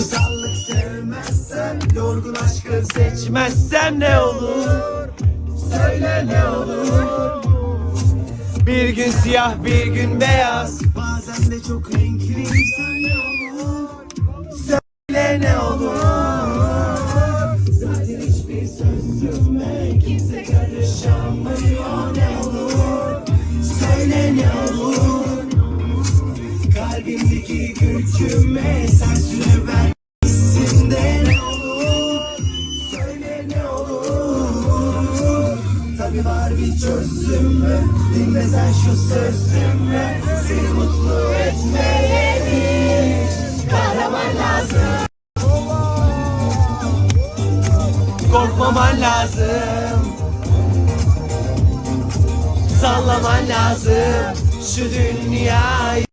Sallık sevmezsen Yorgun aşkı seçmezsen ne olur? Söyle ne olur? Bir gün siyah bir gün beyaz. Bazen de çok renkliysen ne olur? Söyle ne olur? Zaten hiçbir sözüme kimse Kalbimdeki gücüme sen süre de ne olur? Söyle ne olur? Tabi var bir çözümü. Dinle sen şu sözümü. Seni mutlu etmeye bir Kahraman lazım. Korkmaman lazım. Sallaman lazım. Şu dünyayı